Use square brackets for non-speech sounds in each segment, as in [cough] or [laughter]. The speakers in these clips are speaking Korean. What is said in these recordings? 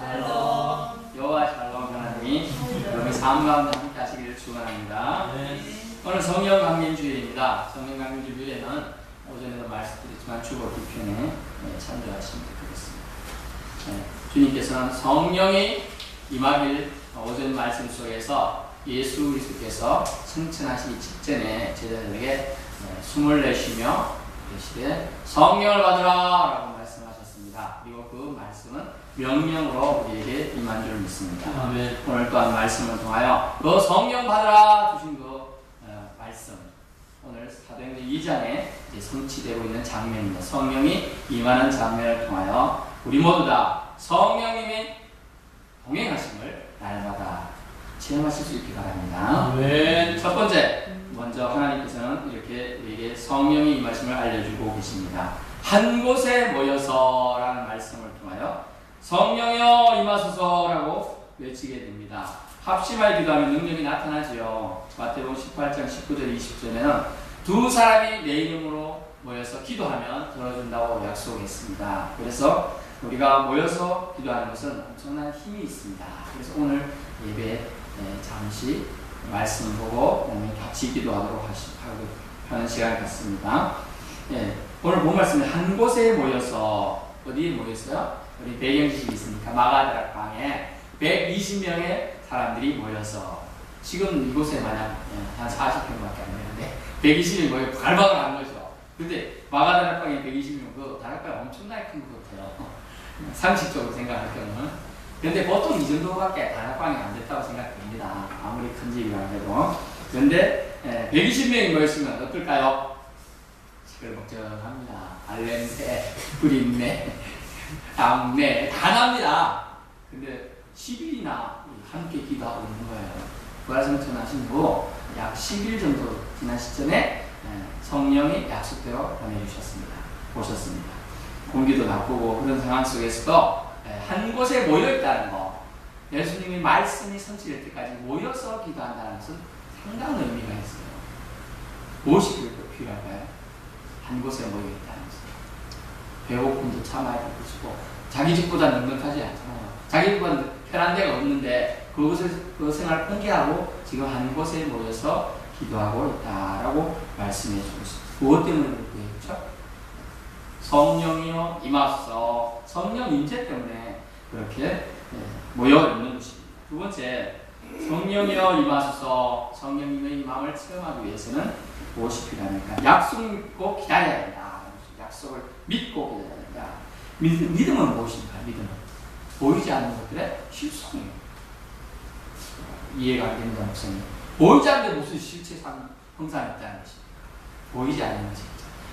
샬롬. 여호와 샬롬 하나님이 여러분의 삶 가운데 함께 하시기를 축원합니다. 네. 오늘 성령 강림 주일입니다. 성령 강림 주일에는 오전에도 말씀드렸지만 주보 뒤편에 네, 참조하시면 되겠습니다. 네, 주님께서는 성령이 임하길 오전 말씀 속에서 예수 그리스도께서 승천하시기 직전에 제자들에게 네, 숨을 내쉬며 계시되 성령을 받으라 라고 말씀하셨습니다. 그리고 그 말씀은 명령으로 우리에게 임한 줄 믿습니다. 아멘. 오늘 또한 말씀을 통하여 그 성령 받으라 주신 그 어, 말씀 오늘 사도행전 2장에 이제 성취되고 있는 장면입니다. 성령이 임하는 장면을 통하여 우리 모두 다 성령님의 동행하심을 날마다 체험하실 수 있기 바랍니다. 아멘. 첫 번째, 먼저 하나님께서는 이렇게 우리에게 성령의 임하심을 알려주고 계십니다. 한 곳에 모여서라는 말씀을 통하여 성령여 임하소서라고 외치게 됩니다. 합심하여 기도하면 능력이 나타나지요. 마태복음 18장 19절 20절에는 두 사람이 내 이름으로 모여서 기도하면 들어준다고 약속했습니다. 그래서 우리가 모여서 기도하는 것은 엄청난 힘이 있습니다. 그래서 오늘 예배 네, 잠시 말씀 보고 같이 기도하도록 하는 시간을 갖습니다. 예, 오늘 본 말씀은 한 곳에 모여서 어디에 모였어요? 우리 배경지식이 있으니까 마가다락 방에 120명의 사람들이 모여서 지금 이곳에 만약 예, 한 40평밖에 안 되는데 120명이 모여 발박을 한 거죠. 근데 마가다락 방에 120명 그 다락방 엄청나게 큰 것 같아요. [laughs] 상식적으로 생각할 경우는 근데 보통 이 정도밖에 다락방이 안 됐다고 생각됩니다. 아무리 큰 집이라 해도. 그런데 120명이 모였으면 어떨까요? 시끌벅적합니다. 알냄새, 구린내, [laughs] 담내 다 납니다. 근데 10일이나 함께 기도하고 있는 거예요. 부활성천 하신 후 약 10일 정도 지난 시점에 예, 성령이 약속대로 보내주셨습니다. 오셨습니다. 공기도 나쁘고 그런 상황 속에서도 예, 한 곳에 모여 있다는 거. 예수님이 말씀이 성취될 때까지 모여서 기도한다는 것은 상당한 의미가 있어요. 무엇이 필요할까요? 한 곳에 모여 있다는 것은. 배고픔도 참아야 될 것이고, 자기 집보다 넉넉하지 않잖아요. 자기 집보다 편한 데가 없는데, 그것을, 그 생활을 포기하고 지금 한 곳에 모여서 기도하고 있다라고 말씀해 주고 있습니다. 무엇 때문에 그렇게 했죠? 성령이요 임하소서 성령 임재 때문에 그렇게 예, 모여 있는 것입니다. 두 번째 성령이여 임하소서 성령님의 임함을 체험하기 위해서는 무엇이 필요합니까? 약속 믿고 기다려야 된다. 약속을 믿고 기다려야 된다. 믿, 믿음은 무엇입니까? 믿음은 보이지 않는 것들의 실성이에요. 이해가 안 됩니다, 목사님. 보이지 않는데 무슨 실체 상 형상이 있다는 것이 보이지 않는 것이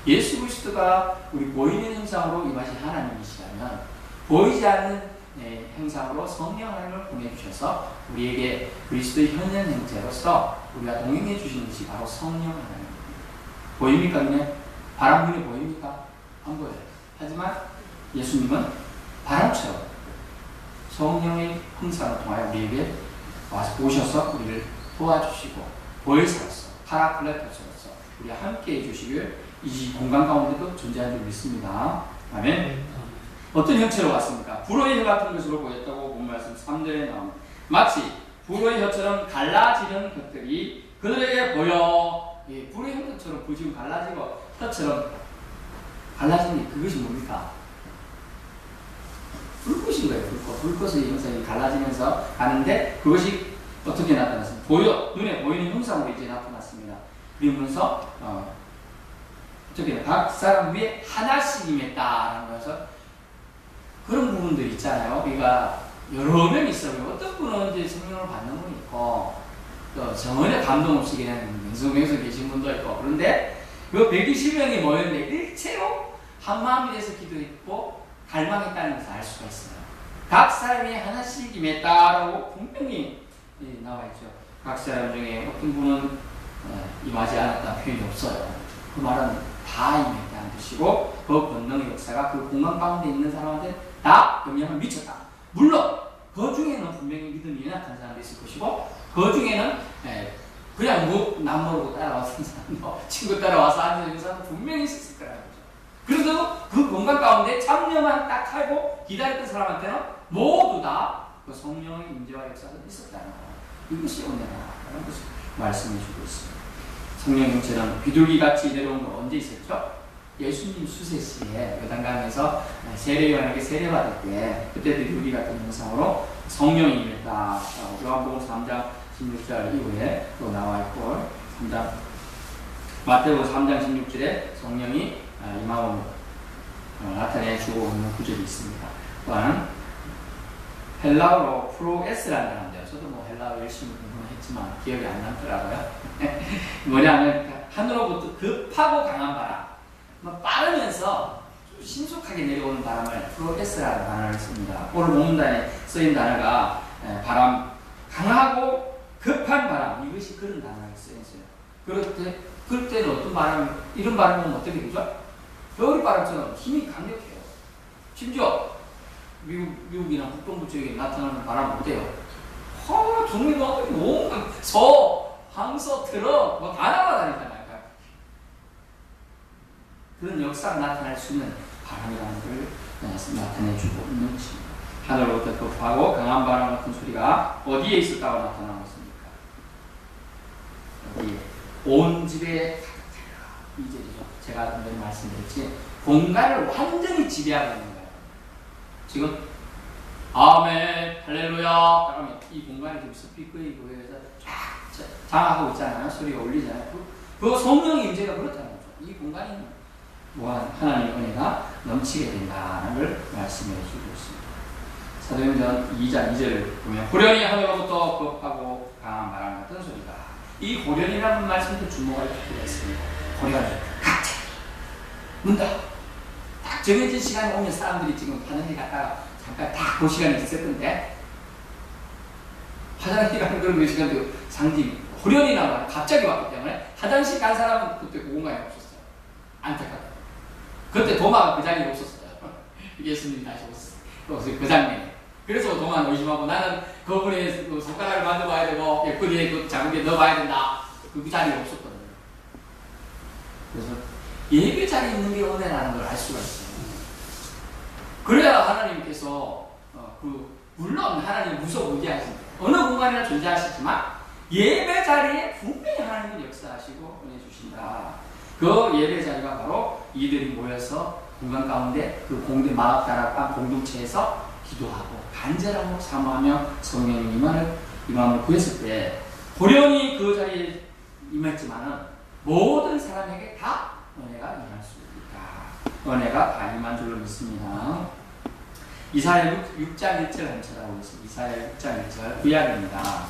예수 그리스도가 우리 보이는 형상으로 임하신 하나님이시라면 보이지 않는 네, 형상으로 성령 하나님을 보내주셔서 우리에게 그리스도의 현현 형태로서 우리가 동행해 주시는 것이 바로 성령 하나님. 보입니까? 그냥 바람 눈에 보입니까? 안 보여요. 하지만 예수님은 바람처럼 성령의 형상을 통하여 우리에게 와서 오셔서 우리를 도와주시고 보혜사로서 파라클레토스로서 우리와 함께 해주시길 이 공간 가운데도 존재하는 줄 믿습니다. 아멘. 어떤 형체로 왔습니까? 불의 혀 같은 것으로 보였다고 본 말씀 3절에 나옵니다. 마치 불의 혀처럼 갈라지는 것들이 그들에게 보여 예, 불의 혀처럼 부지금 갈라지고 혀처럼 갈라지는 게 그것이 뭡니까? 불꽃인 거예요. 불꽃. 불꽃의 형상이 갈라지면서 가는데 그것이 어떻게 나타났습니까? 보여 눈에 보이는 형상으로 이제 나타났습니다. 그러면서 어, 어떻게 각 사람 위에 하나씩 임했다라는 것을 그런 부분들 있잖아요. 우리가 여러 명 있어요. 어떤 분은 이제 성령을 받는 분 있고, 또 정원에 감동 없이 그냥 명성명성 계신 분도 있고, 그런데 그 120명이 모였는데 일체로 한 마음이 돼서 기도했고, 갈망했다는 것을 알 수가 있어요. 각 사람이 하나씩 임했다라고 분명히 예, 나와 있죠. 각 사람 중에 어떤 분은 어, 임하지 않았다는 표현이 없어요. 그 말은 다 임했다는 뜻이고, 그 권능의 역사가 그 공간 가운데 있는 사람한테 다 영향을 미쳤다. 물론 그 중에는 분명히 믿음이 연약한 사람도 있을 것이고 그 중에는 예, 그냥 뭐, 남 모르고 따라와서 사람도 친구 따라와서 앉아있는 사람도 분명히 있었을 거죠. 그래도 그 공간 가운데 참여만 딱 하고 기다렸던 사람한테는 모두 다 그 성령의 임재와 역사가 있었다는 거. 이것이 은혜라는 것을 말씀해 주고 있습니다. 성령 형체는 비둘기같이 내려온 건 언제 있었죠? 예수님 수세 시에 요단강에서 세례요한에게 세례받을 때 그때 비둘기 같은 형상으로 성령이 임했다. 요한복음 3장 16절 이후에 또 나와 있고 3장 마태복음 3장 16절에 성령이 아, 임하고 어, 나타내 주고 있는 구절이 있습니다. 또한 헬라어로 프로에스라는 단어인데요. 뭐 헬라어 열심히 공부했지만 기억이 안 남더라고요. [laughs] 뭐냐면 하늘로부터 급하고 강한 바람, 뭐 빠르면서 좀 신속하게 내려오는 바람을 프로에스라는 단어를 씁니다. 오늘 본문단에 쓰인 단어가 에, 바람, 강하고 급한 바람 이것이 그런 단어가 쓰여 있어요. 그럴 때 그럴 때는 어떤 바람이 이런 바람은 어떻게 되죠? 겨울 바람처럼 힘이 강력해요. 심지어 미국, 미국이나 북동부 지역에 나타나는 바람 어때요? 하, 종류가 온갖 서, 항서, 트럭 뭐다 날아다니잖아요. 그런 역사가 나타날 수 있는 바람이라는 걸 네, 나타내주고 있는 것입니다. 하늘로부터 급하고 강한 바람 같은 소리가 어디에 있었다고 나타나는 것입니까? 여기 온 집에 이절이죠. 제가 전에 말씀드렸지 공간을 완전히 지배하고 있는 거예요. 지금 아멘 할렐루야 그러면 이 공간이 지금 스피커에 보여서 쫙 장악하고 있잖아요. 소리가 울리잖아요. 그, 그 성령의 임재가 그렇다는 거죠. 이 공간이 무한 하나님의 은혜가 넘치게 된다는 걸 말씀해 주고 있습니다. 사도행전 2장 2절을 보면 호련히 하늘로부터 급하고 강한 바람 같은 소리가 이 호련이라는 말씀도 주목할 필요가 있습니다. 호련 갑자기 문다 딱 정해진 시간에 오면 사람들이 지금 하늘에 갔다가 잠깐 딱 그 시간이 있었던데 화장실 가는 그런 그 시간도 상징 말 갑자기 왔기 때문에 화장실 간 사람은 그때 그 공간에 없었어요. 안타깝다. 그때 도마가 그 자리에 없었어요. [laughs] 예수님이 다시 오셨어요. 그 장면에. 그래서 도마는 의심하고 나는 그분의 그 손가락을 만져봐야 되고 예쁘게 그 자국에 넣어봐야 된다. 그 자리에 없었거든요. 예배 자리에 있는 게 은혜라는 걸 알 수가 있어요. 그래야 하나님께서 어, 그 물론 하나님 무소무기하십니다. 어느 공간이나 존재하시지만 예배 자리에 분명히 하나님은 역사하시고 은혜 주신다. 그 예배 자리가 바로 이들이 모여서 공간 가운데 그 공동 마을다락방 공동체에서 기도하고 간절하고 사모하며 성령의 임함을 임함을 구했을 때 호련히 그 자리에 임했지만은 모든 사람에게 다. 은혜가 다 임한 줄로 믿습니다. 이사야 6, 장 1절 한절하고 있습니다. 이사야 6장 1절 구약입니다.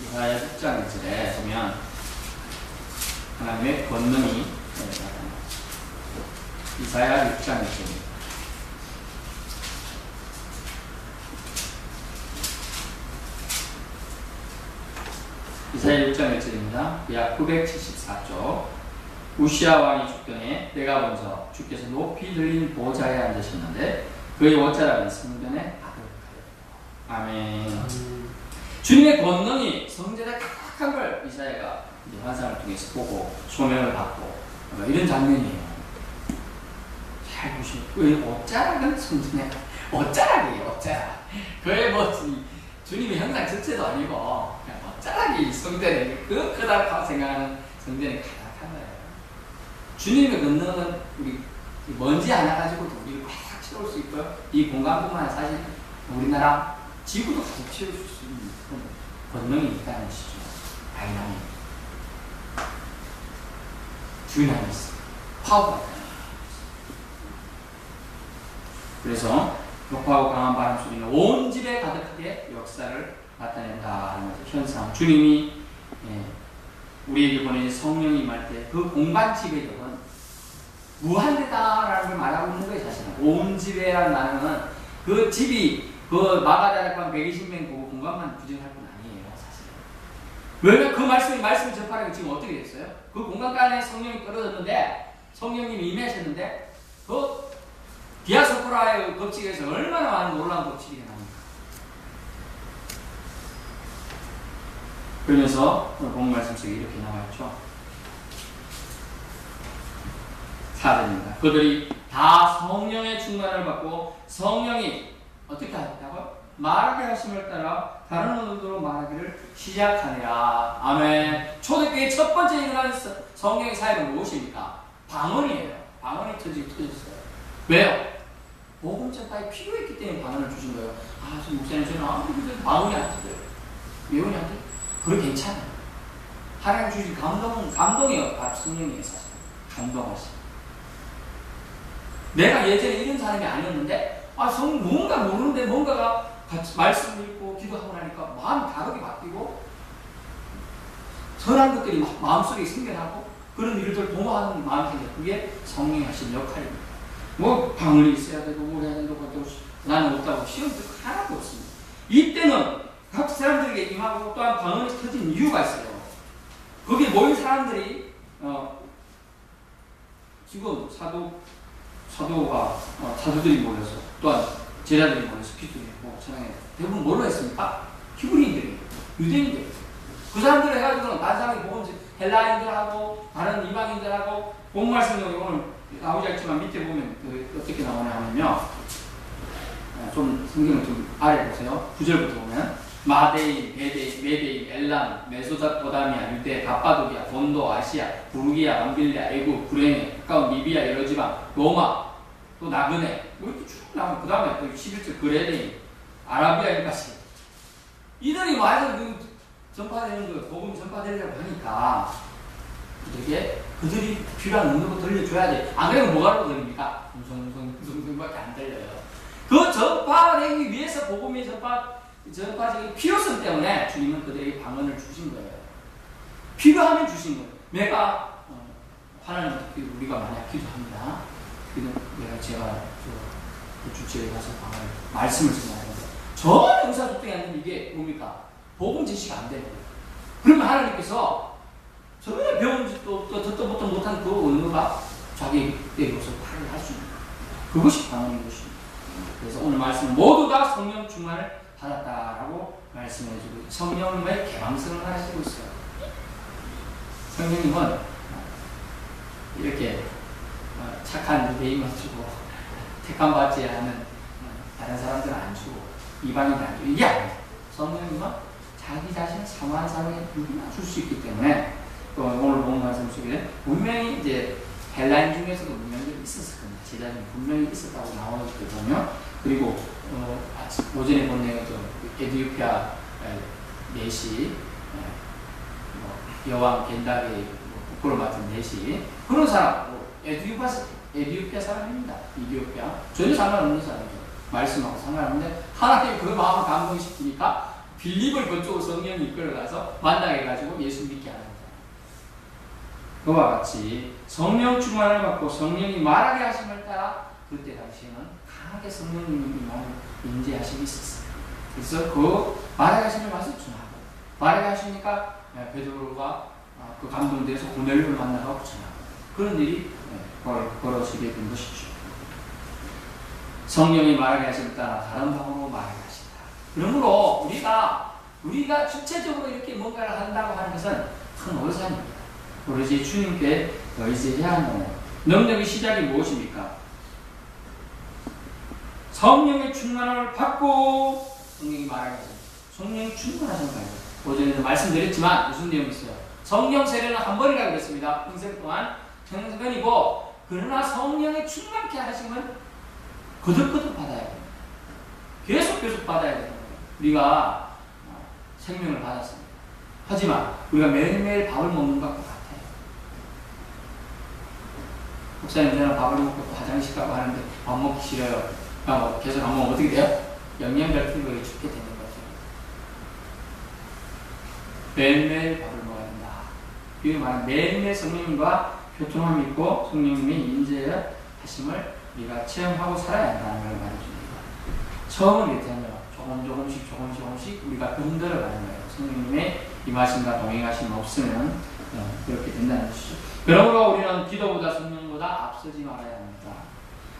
이사야 6장 1절에 보면 하나님의 권능이. 이사야 6장 1절입니다. 이사야 6장 1절입니다. 약 974쪽 우시아 왕이 죽더니 내가 먼저 주께서 높이 들린 보좌에 앉으셨는데 그의 원자락은 성전에 가득하였다. 아멘. 주님의 권능이 성전에 가득한 걸 이사야가 환상을 통해서 보고 소명을 받고 뭐 이런 장면이에요. 잘 보시면 그 옷자락은 성전에 옷자락이에요. 옷자락. 그의 뭐 주님의 형상 전체도 아니고 그냥 옷자락이 성전에 그 크다고 생각하는 성전에 거예요. 주님의 권능은 우리 먼지 하나 가지고도 우리를 꽉 채울 수 있고요. 이 공간뿐만 아니라 사실 우리나라 지구도 가득 채울 수 있는 권능이 있다는 것이죠. 다이나믹. 듀나미스. 파워가 그래서 격하고 강한 바람 소리는 온 집에 가득하게 역사를 나타낸다는 거죠. 현상. 주님이 예, 우리에게 보내는 성령이 임할 때그 공간 지배력은 무한대다라는 걸 말하고 있는 거예요, 사실은. 온 지배라는 말은 그 집이 그 마가다락방 120명 그 공간만 부정할 건 아니에요, 사실은. 왜냐면 그 말씀이 말씀을 접하는 게 지금 어떻게 됐어요? 그 공간 안에 성령이 떨어졌는데 성령님이 임하셨는데 그 디아스포라의 법칙에서 얼마나 많은 놀라운 법칙이 나옵니까? 그러면서 본 말씀 속에 이렇게 나와 있죠. 4절입니다. 그들이 다 성령의 충만을 받고 성령이 말하게 하심을 따라 다른 언어로 말하기를 시작하니라. 아멘. 초대교회 첫 번째 일어난 서- 성령의 사역은 무엇입니까? 방언이에요. 방언이 터지, 터졌어요. 왜요? 복음 전파에 필요했기 때문에 방언을 주신 거예요. 아, 저 목사님, 저는 아무리 방언이 안 터져요. 예언이 안 터져요. 그래 괜찮아요. 하나님 주신 감동은 감동이에요. 바로 성령의 사실. 감동하시. 내가 예전에 이런 사람이 아니었는데, 아, 성, 뭔가 모르는데 뭔가가 같이 말씀 읽고 기도하고 나니까 마음이 다르게 바뀌고, 선한 것들이 막 마음속에 생겨나고, 그런 일들 도모하는 마음이 생겨. 그게 성령이 하신 역할입니다. 뭐, 방언이 있어야 되고, 뭐 해야 하고, 나는 없다고 시험도 하나도 없습니다. 이때는 각 사람들에게 임하고 또한 방언이 터진 이유가 있어요. 거기 모인 사람들이, 어, 지금 사도 사도가 어, 사도들이 모여서 또한 제자들이 모여서 기도했고 찬양해 대부분 뭘로 했습니까? 히브리인들이 유대인들. 그 사람들 해가지고는 다른 사람이 보면 헬라인들하고 다른 이방인들하고 본 말씀을 오늘 나오지 않지만 밑에 보면 그 어떻게 나오냐 하면요. 어, 좀 성경을 좀 아래 보세요. 9절부터 보면 마데인, 베데인, 메데인, 엘람, 메소다포다미아, 유대, 갑바도기아, 본도, 아시아, 부르기아, 암빌리아, 애국, 구레네, 가까운 리비아 여러 지방, 로마, 또 나그네, 뭐 이렇게 쭉 나오면 그 다음에 또 11절 그레데인, 아라비아인까지 이들이 와서 그 전파되는 거, 복음 전파되려고 하니까 그들에게 그들이 필요한 능력을 들려줘야 돼. 안 그러면 뭐가 들립니까? 음성 음성 음성밖에 안 들려요. 그 전파하기 위해서 복음의 전파 전파적인 필요성 때문에 주님은 그들에게 방언을 주신 거예요. 필요하면 주신 거예요. 내가 어, 하나님 우리가 만약 기도합니다. 기도 내가 제가 그, 그 주체에 가서 방언을 말씀을 전하는데 전혀 의사소통이 이게 뭡니까? 복음 제시가 안 되는 거예요. 그러면 하나님께서 전혀 배운 또 듣도 못한 그 언어가 자기의 모습을 발휘할 수 있는 거예요. 그것이 방언인 것입니다. 그래서 오늘 말씀 모두 다 성령 충만을 받았다라고 말씀해주고 성령님의 개방성을 하시고 있어요. 성령님은 이렇게 어, 착한 유대인만 주고 택함 받지 않은 어, 다른 사람들은 안 주고 이방인 안 주고 이게 아니에요. 성령님은 자기 자신을 사모한 사람에게 누구나 줄 수 있기 때문에 또 오늘 본 말씀 속에 분명히 이제 헬라인 중에서도 분명히 있었을 겁니다. 제자들이 분명히 있었다고 나오거든요. 그리고 어, 오전에 본 내용 좀 에디오피아 에, 내시 에, 뭐, 여왕 겐다의 뭐, 부끄러 맡은 내시 그런 사람 뭐, 에디오피아 사- 에디오피아 사람입니다. 이디오피아 전혀 상관없는 사람이죠. 말씀하고 상관없는데 하나님이 그 마음을 감동시키니까 빌립을 그쪽으로 성령이 이끌어가서 만나게 해가지고 예수 믿게 하는. 그와 같이 성령 충만을 받고 성령이 말하게 하심을 따라 그때 당시에는 강하게 성령님이 마음을 인지하시고 있었어요. 그래서 그 말하게 하심을 와서 전하고 말하게 하시니까 예, 베드로가 아, 그 감동돼서 고넬료를 만나고 전하고 그런 일이 예, 벌- 벌어지게 된 것이죠. 성령이 말하게 하심을 따라 다른 방법으로 말하게 하신다. 그러므로 우리가 우리가 주체적으로 이렇게 뭔가를 한다고 하는 것은 큰 오산입니다. 오로지 주님께 의지해야 하는 거예요. 능력의 시작이 무엇입니까? 성령의 충만함을 받고 성령이 말하는 거죠. 성령이 충만하신 거예요. 오전에도 말씀드렸지만 무슨 내용이 있어요? 성령 세례는 한 번이라 그랬습니다. 평생 동안 평생이고 그러나 성령의 충만케 하심은 거듭거듭 받아야 돼요. 계속 계속 받아야 돼요. 우리가 어, 생명을 받았습니다. 하지만 우리가 매일매일 밥을 먹는 것과 같아요. 목사님 저는 밥을 먹고 또 화장실 가고 하는데 밥 먹기 싫어요. 아, 뭐 계속 안 먹으면 어떻게 돼요? 영양 결핍을 죽게 되는 거죠. 매일매일 밥을 먹어야 된다. 이게 말하는 매일매일 성령님과 교통함이 있고 성령님의 인재의 하심을 우리가 체험하고 살아야 한다는 걸 말해줍니다. 처음은 이렇잖아요. 조금 조금씩 조금씩 조금씩 우리가 흔들어 가는 거예요. 성령님의 임하심과 동행하심 없으면 어, 그렇게 된다는 것이죠. 그러므로 우리는 기도보다 성령 보다 앞서지 말아야 합니다.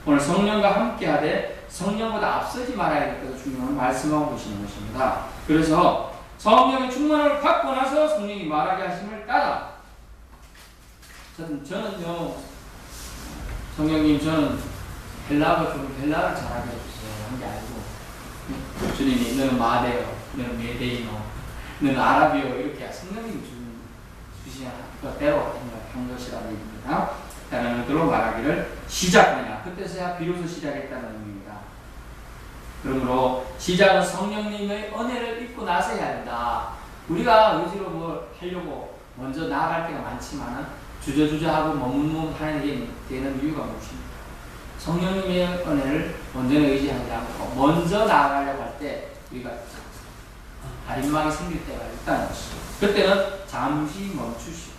오늘 성령과 함께하되 성령보다 앞서지 말아야겠다고 주님은 말씀하고 계시는 것입니다. 그래서 성령의 충만을 받고 나서 성령이 말하게 하심을 따라 저는, 저는요 성령님 저는 헬라어 좀 헬라어를 잘하게 해주세요 한 게 아니고 주님이 너는 마데요, 너는 메데이노, 너는 아라비오 이렇게 성령님 주시는 그대로 한 것이라는 얘기입니다. 것들로 말하기를 시작하냐 그때서야 비로소 시작했다는 의미입니다. 그러므로 시작은 성령님의 은혜를 입고 나서야 한다. 우리가 의지로 뭘 하려고 먼저 나아갈 때가 많지만은 주저주저하고 머뭇머뭇하는 게 되는 이유가 무엇입니까? 성령님의 은혜를 먼저는 의지하지 않고 먼저 나아가려고 할 때 우리가 가림막이 생길 때가 있다는 것이죠. 그때는 잠시 멈추시고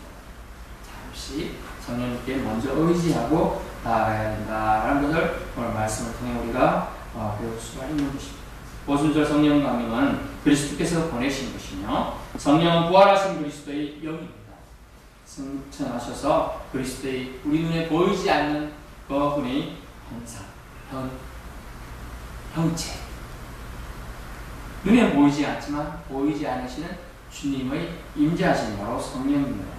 잠시 성령님께 먼저 의지하고 나아가야 된다라는 것을 오늘 말씀을 통해 우리가 어, 배울 수가 있는 것입니다. 오순절 성령 강림은 그리스도께서 보내신 것이며 성령은 부활하신 그리스도의 영입니다. 승천하셔서 그리스도의 우리 눈에 보이지 않는 그분의 형상, 형, 형체. 눈에 보이지 않지만 보이지 않으시는 주님의 임재하신 바로 것이죠.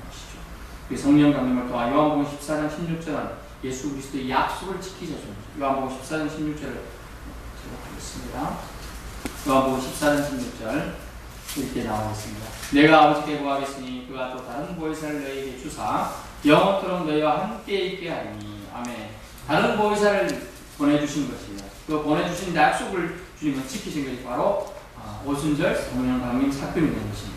그 성령 강림을 통한 요한복음 14장 16절은 예수 그리스도의 약속을 지키셔서 요한복음 14장 16절을 제가 보겠습니다. 요한복음 14장 16절 이렇게 나와 있습니다. 내가 아버지께 구하겠으니 그가 또 다른 보혜사를 너희에게 주사 영원토록 너희와 함께 있게 하리니 아멘. 다른 보혜사를 보내주신 것이에요. 그 보내주신 약속을 주님은 지키신 것이 바로 아, 오순절 성령 강림 사건이 된 것입니다.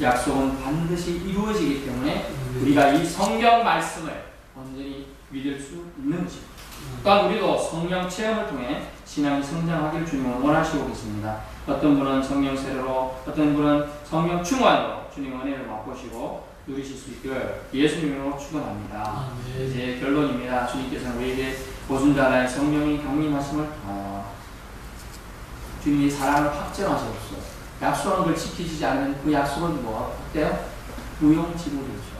약속은 반드시 이루어지기 때문에 우리가 이 성경 말씀을 온전히 믿을 수 있는 것입니다. 또한 우리도 성령 체험을 통해 신앙이 성장하기를 주님은 원하시고 계십니다. 어떤 분은 성령 세례로, 어떤 분은 성령 충만으로 주님 은혜를 맛보시고 누리실 수 있기를 예수님으로 축원합니다. 이제 결론입니다. 주님께서는 우리에게 보순자라의 성령이 강림하심을 통하여 주님이 사랑을 확정하셨어. 약속한 걸 지키지 않는 그 약속은 뭐 어때요? 무용지물이죠.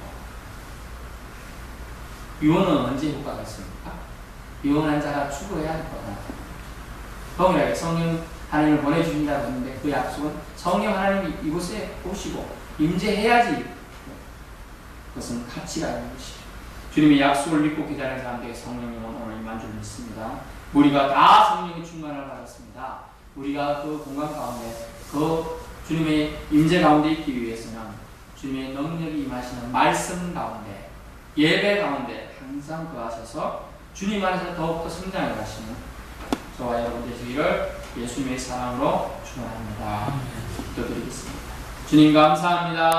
유언은 언제 효과가 있습니까? 유언한 자가 죽어야 할 거다. 동일하게 성령 하나님을 보내주신다고 했는데 그 약속은 성령 하나님이 이곳에 오시고 임재해야지 그것은 가치가 있는 것이죠. 주님의 약속을 믿고 기다리는 사람들에게 성령님은 오늘 임한 줄 믿습니다. 우리가 다 성령의 충만을 받았습니다. 우리가 그 공간 가운데 그 주님의 임재 가운데 있기 위해서는 주님의 능력이 임하시는 말씀 가운데 예배 가운데 항상 거하셔서 주님 안에서 더욱더 성장해 가시는 저와 여러분 되시기를 예수님의 사랑으로 축원합니다. 기도드리겠습니다. 주님 감사합니다.